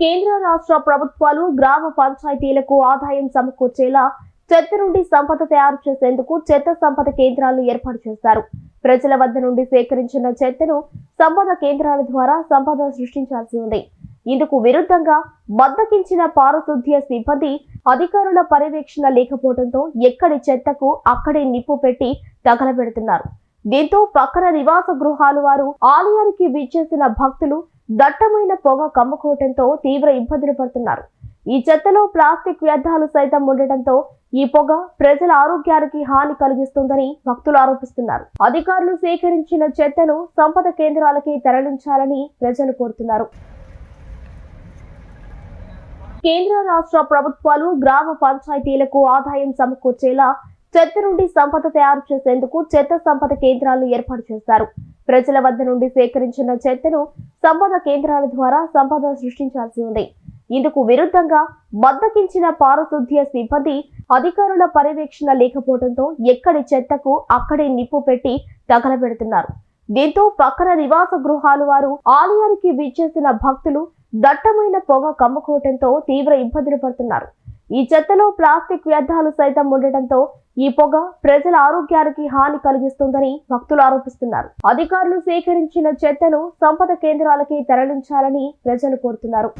కేంద్ర రాష్ట్ర ప్రభుత్వాలు గ్రామ పంచాయతీలకు ఆదాయం సమకూర్చేలా చెత్త నుండి సంపద తయారు చేసేందుకు చెత్త సంపద కేంద్రాలను ఏర్పాటు చేశారు. ప్రజల వద్ద నుండి సేకరించిన చెత్తను సంపద కేంద్రాల ద్వారా సంపద సృష్టించాల్సి ఉంది. ఇందుకు విరుద్ధంగా బద్దకించిన పారిశుద్ధ్య సిబ్బంది అధికారుల పర్యవేక్షణ లేకపోవడంతో ఎక్కడి చెత్తకు అక్కడే నిప్పు పెట్టి తగలబెడుతున్నారు. దీంతో పక్కన నివాస గృహాలు వారు ఆలయానికి విచ్చేసిన భక్తులు దట్టమైన పొగ కమ్ముకోవడంతో తీవ్ర ఇబ్బందులు పడుతున్నారు. ఈ చెత్తలో ప్లాస్టిక్ వ్యర్థాలు సైతం ఉండటంతో ఈ పొగ ప్రజల ఆరోగ్యానికి హాని కలిగిస్తుందని భక్తులు ఆరోపిస్తున్నారు. అధికారులు సేకరించిన చెత్తను సంపద కేంద్రాలకి తరలించాలని ప్రజలు కోరుతున్నారు. కేంద్ర రాష్ట్ర ప్రభుత్వాలు గ్రామ పంచాయతీలకు ఆదాయం సమకూర్చేలా చెత్త నుండి సంపద తయారు చేసేందుకు చెత్త సంపద కేంద్రాలను ఏర్పాటు చేశారు ప్రజల వద్ద నుండి సేకరించిన చెత్తను సంపద కేంద్రాల ద్వారా సంపద సృష్టించాల్సి ఉంది. ఇందుకు విరుద్ధంగా బద్దకించిన పారిశుద్ధ్య సిబ్బంది అధికారుల పర్యవేక్షణ లేకపోవడంతో ఎక్కడి చెత్తకు అక్కడే నిప్పు పెట్టి తగలబెడుతున్నారు. దీంతో పక్కన నివాస గృహాలు వారు ఆలయానికి విచ్చేసిన భక్తులు దట్టమైన పొగ కమ్ముకోవడంతో తీవ్ర ఇబ్బందులు పడుతున్నారు. ఈ చెత్తలో ప్లాస్టిక్ వ్యర్థాలు సైతం ఉండటంతో ఈ పొగ ప్రజల ఆరోగ్యానికి హాని కలిగిస్తుందని భక్తులు ఆరోపిస్తున్నారు. అధికారులు సేకరించిన చెత్తను సంపద కేంద్రాలకి తరలించాలని ప్రజలు కోరుతున్నారు.